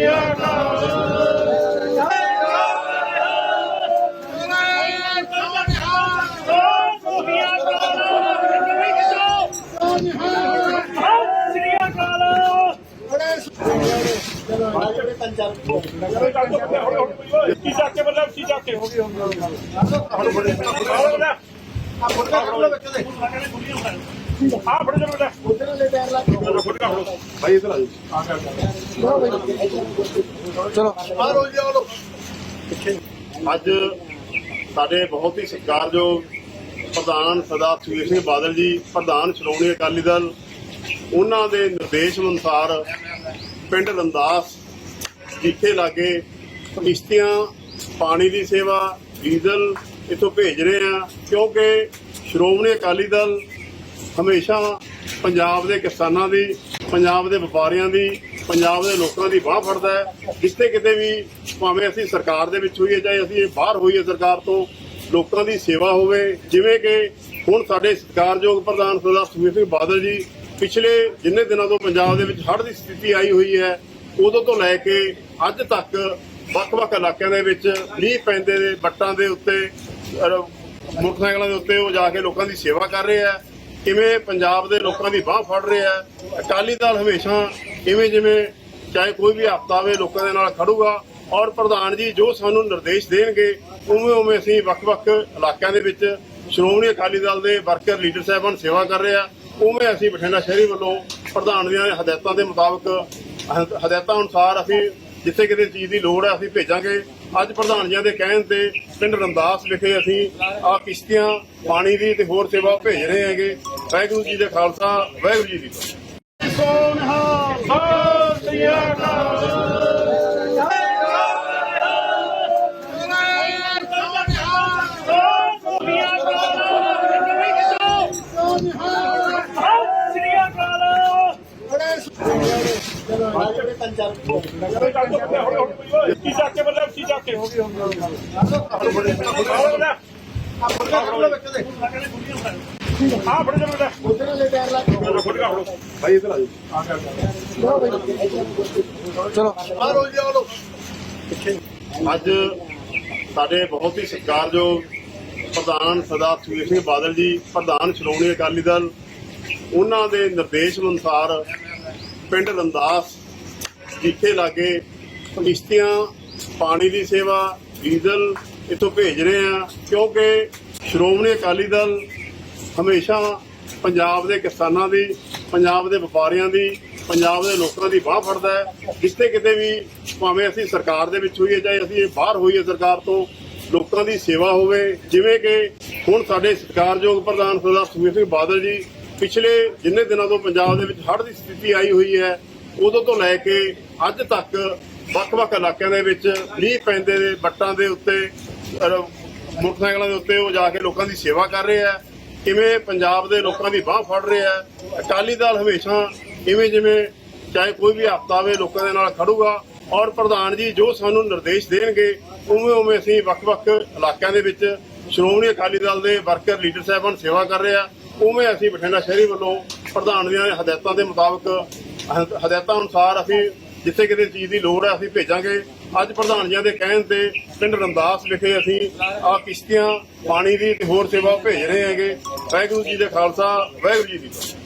ਕੀ ਚੱਕ ਕੇ ਬੱਲੇ ਕੀ ਚੱਕ ਕੇ ਹੋ ਗਈ ਹੁਣ ਬੜੇ ਆ ਬੜੇ ਜਰ ਬੇਟਾ ਕਾ ਫੜੋ ਭਾਈ ਇਧਰ ਆ ਅੱਜ ਸਾਡੇ ਬਹੁਤ ਹੀ ਸਤਿਕਾਰਯੋਗ ਪ੍ਰਧਾਨ ਸਰਦਾਰ ਸੁਖਬੀਰ ਸਿੰਘ ਬਾਦਲ ਜੀ, ਪ੍ਰਧਾਨ ਸ਼੍ਰੋਮਣੀ ਅਕਾਲੀ ਦਲ, ਉਹਨਾਂ ਦੇ ਨਿਰਦੇਸ਼ ਅਨੁਸਾਰ ਪਿੰਡ ਰੰਦਾਸ, ਜਿੱਥੇ ਲਾਗੇ ਕਿਸ਼ਤੀਆਂ, ਪਾਣੀ ਦੀ ਸੇਵਾ, ਡੀਜ਼ਲ ਇੱਥੋਂ ਭੇਜ ਰਹੇ ਆ ਕਿਉਂਕਿ ਸ਼੍ਰੋਮਣੀ ਅਕਾਲੀ ਦਲ ਹਮੇਸ਼ਾ ਪੰਜਾਬ ਦੇ ਕਿਸਾਨਾਂ ਦੀ, ਪੰਜਾਬ ਦੇ ਵਪਾਰੀਆਂ ਦੀ, ਪੰਜਾਬ ਦੇ ਲੋਕਾਂ ਦੀ ਬਾਹ ਫੜਦਾ ਹੈ। ਜਿੱਥੇ ਕਿਤੇ ਵੀ ਭਾਵੇਂ ਅਸੀਂ ਸਰਕਾਰ ਦੇ ਵਿੱਚ ਹੋਈਏ ਚਾਹੇ ਅਸੀਂ ਬਾਹਰ ਹੋਈਏ ਸਰਕਾਰ ਤੋਂ, ਲੋਕਾਂ ਦੀ ਸੇਵਾ ਹੋਵੇ। ਜਿਵੇਂ ਕਿ ਹੁਣ ਸਾਡੇ ਸਤਿਕਾਰਯੋਗ ਪ੍ਰਧਾਨ ਸਰਦਾਰ ਸੁਖਬੀਰ ਸਿੰਘ ਬਾਦਲ ਜੀ ਪਿਛਲੇ ਜਿੰਨੇ ਦਿਨਾਂ ਤੋਂ ਪੰਜਾਬ ਦੇ ਵਿੱਚ ਹੜ੍ਹ ਦੀ ਸਥਿਤੀ ਆਈ ਹੋਈ ਹੈ, ਉਦੋਂ ਤੋਂ ਲੈ ਕੇ ਅੱਜ ਤੱਕ ਵੱਖ-ਵੱਖ ਇਲਾਕਿਆਂ ਦੇ ਵਿੱਚ ਮੀਂਹ ਪੈਂਦੇ ਦੇ ਬੱਟਾਂ ਦੇ ਉੱਤੇ ਮੋਟਰਸਾਈਕਲਾਂ ਦੇ ਉੱਤੇ ਉਹ ਜਾ ਕੇ ਲੋਕਾਂ ਦੀ ਸੇਵਾ ਕਰ ਰਹੇ ਆ ਕਿਵੇਂ ਪੰਜਾਬ ਦੇ ਲੋਕਾਂ ਦੀ ਬਾਹ ਫੜ ਰਿਹਾ ਆ? ਅਕਾਲੀ ਦਲ ਹਮੇਸ਼ਾ ਇਵੇਂ ਜਿਵੇਂ ਚਾਹੇ ਕੋਈ ਵੀ ਹਫਤਾ ਆਵੇ ਲੋਕਾਂ ਦੇ ਨਾਲ ਖੜੂਗਾ ਔਰ ਪ੍ਰਧਾਨ ਜੀ ਜੋ ਸਾਨੂੰ ਨਿਰਦੇਸ਼ ਦੇਣਗੇ, ਉਵੇਂ ਉਵੇਂ ਅਸੀਂ ਵੱਖ-ਵੱਖ ਇਲਾਕਿਆਂ ਦੇ ਵਿੱਚ ਸ਼੍ਰੋਮਣੀ ਅਕਾਲੀ ਦਲ ਦੇ ਵਰਕਰ ਲੀਡਰ ਸਾਹਿਬਾਨ ਸੇਵਾ ਕਰ ਰਹੇ ਆ। ਉਵੇਂ ਅਸੀਂ ਬਠਿੰਡਾ ਸ਼ਹਿਰੀ ਵੱਲੋਂ ਪ੍ਰਧਾਨ ਦੀਆਂ ਹਦਾਇਤਾਂ ਦੇ ਮੁਤਾਬਕ ਹਦਾਇਤਾਂ ਅਨੁਸਾਰ ਅਸੀਂ ਜਿੱਥੇ ਕਿਤੇ ਚੀਜ਼ ਦੀ ਲੋੜ ਹੈ ਅਸੀਂ ਭੇਜਾਂਗੇ। ਅੱਜ ਪ੍ਰਧਾਨ ਜੀਆਂ ਦੇ ਕਹਿਣ ਤੇ ਪਿੰਡ ਰੰਦਾਸ ਵਿਖੇ ਅਸੀਂ ਆ ਕਿਸ਼ਤੀਆਂ, ਪਾਣੀ ਦੀ ਤੇ ਹੋਰ ਸੇਵਾ ਭੇਜ ਰਹੇ ਹੈਗੇ। ਵਾਹਿਗੁਰੂ ਜੀ ਦੇ ਖਾਲਸਾ ਵਾਹਿਗੁਰੂ ਜੀ ਦੀ ਫਤਿਹ। ਸੋਨਹਾ ਸਤਿ ਸ੍ਰੀ ਅਕਾਲ ਸ੍ਰੀ ਅਕਾਲ ਕੀ ਚੱਕ ਕੇ ਬੱਲੇ ਕੀ ਚੱਕ ਕੇ ਹੋ ਗਈ ਹੁਣ ਬੜੇ ਆ ਬੜੇ ਜਰ ਬੇਟਾ ਫੁੱਟ ਕਾ ਫੜੋ ਅੱਜ ਸਾਡੇ ਬਹੁਤ ਹੀ ਸਤਿਕਾਰਯੋਗ ਪ੍ਰਧਾਨ ਸਰਦਾਰ ਸੁਖਬੀਰ ਸਿੰਘ ਬਾਦਲ ਜੀ, ਪ੍ਰਧਾਨ ਸ਼੍ਰੋਮਣੀ ਅਕਾਲੀ ਦਲ, ਉਹਨਾਂ ਦੇ ਨਿਰਦੇਸ਼ ਅਨੁਸਾਰ ਪਿੰਡ ਰੰਦਾਸ ਜਿੱਥੇ ਲਾਗੇ ਕਿਸ਼ਤੀਆਂ, ਪਾਣੀ ਦੀ ਸੇਵਾ, ਡੀਜ਼ਲ ਇੱਥੋਂ ਭੇਜ ਰਹੇ ਆ ਕਿਉਂਕਿ ਸ਼੍ਰੋਮਣੀ ਅਕਾਲੀ ਦਲ ਹਮੇਸ਼ਾ ਪੰਜਾਬ ਦੇ ਕਿਸਾਨਾਂ ਦੀ, ਪੰਜਾਬ ਦੇ ਵਪਾਰੀਆਂ ਦੀ, ਪੰਜਾਬ ਦੇ ਲੋਕਾਂ ਦੀ ਬਾਹ ਫੜਦਾ ਹੈ। ਜਿੱਥੇ ਕਿਤੇ ਵੀ ਭਾਵੇਂ ਅਸੀਂ ਸਰਕਾਰ ਦੇ ਵਿੱਚ ਹੋਈਏ ਚਾਹੇ ਅਸੀਂ ਬਾਹਰ ਹੋਈਏ ਸਰਕਾਰ ਤੋਂ, ਲੋਕਾਂ ਦੀ ਸੇਵਾ ਹੋਵੇ। ਜਿਵੇਂ ਕਿ ਹੁਣ ਸਾਡੇ ਸਤਿਕਾਰਯੋਗ ਪ੍ਰਧਾਨ ਸਰਦਾਰ ਸੁਖਬੀਰ ਸਿੰਘ ਬਾਦਲ ਜੀ ਪਿਛਲੇ ਜਿੰਨੇ ਦਿਨਾਂ ਤੋਂ ਪੰਜਾਬ ਦੇ ਵਿੱਚ ਹੜ੍ਹ ਦੀ ਸਥਿਤੀ ਆਈ ਹੋਈ ਹੈ, ਉਦੋਂ ਤੋਂ ਲੈ ਕੇ ਅੱਜ ਤੱਕ ਵੱਖ-ਵੱਖ ਇਲਾਕਿਆਂ ਦੇ ਵਿੱਚ ਮੀਂਹ ਪੈਂਦੇ ਦੇ ਬੱਟਾਂ ਦੇ ਉੱਤੇ ਮੋਟਰਸਾਈਕਲਾਂ ਦੇ ਉੱਤੇ ਉਹ ਜਾ ਕੇ ਲੋਕਾਂ ਦੀ ਸੇਵਾ ਕਰ ਰਹੇ ਆ ਕਿਵੇਂ ਪੰਜਾਬ ਦੇ ਲੋਕਾਂ ਦੀ ਬਾਹ ਫੜ ਰਿਹਾ ਆ ਅਕਾਲੀ ਦਲ ਹਮੇਸ਼ਾ ਇਵੇਂ ਜਿਵੇਂ ਚਾਹੇ ਕੋਈ ਵੀ ਹਫਤਾ ਆਵੇ ਲੋਕਾਂ ਦੇ ਨਾਲ ਖੜੂਗਾ ਔਰ ਪ੍ਰਧਾਨ ਜੀ ਜੋ ਸਾਨੂੰ ਨਿਰਦੇਸ਼ ਦੇਣਗੇ, ਉਵੇਂ ਉਵੇਂ ਅਸੀਂ ਵੱਖ-ਵੱਖ ਇਲਾਕਿਆਂ ਦੇ ਵਿੱਚ ਸ਼੍ਰੋਮਣੀ ਅਕਾਲੀ ਦਲ ਦੇ ਵਰਕਰ, ਲੀਡਰ ਸਾਹਿਬਾਨ ਸੇਵਾ ਕਰ ਰਹੇ ਆ ਉਵੇਂ ਅਸੀਂ ਬਠਿੰਡਾ ਸ਼ਹਿਰੀ ਵੱਲੋਂ ਪ੍ਰਧਾਨ ਦੀਆਂ ਹਦਾਇਤਾਂ ਦੇ ਮੁਤਾਬਕ ਹਦਾਇਤਾਂ ਅਨੁਸਾਰ ਅਸੀਂ ਜਿੱਥੇ ਕਿਤੇ ਚੀਜ਼ ਦੀ ਲੋੜ ਹੈ ਅਸੀਂ ਭੇਜਾਂਗੇ। ਅੱਜ ਪ੍ਰਧਾਨ ਜੀ ਦੇ ਕਹਿਣ ਤੇ ਪਿੰਡ ਰੰਦਾਸ ਵਿਖੇ ਅਸੀਂ ਆ ਕਿਸ਼ਤੀਆਂ, ਪਾਣੀ ਦੀ ਤੇ ਹੋਰ ਸੇਵਾ ਭੇਜ ਰਹੇ ਹੈਗੇ। ਵਾਹਿਗੁਰੂ ਜੀ ਦੇ ਖਾਲਸਾ, ਵਾਹਿਗੁਰੂ ਜੀ ਦੀ ਫਤਿਹ।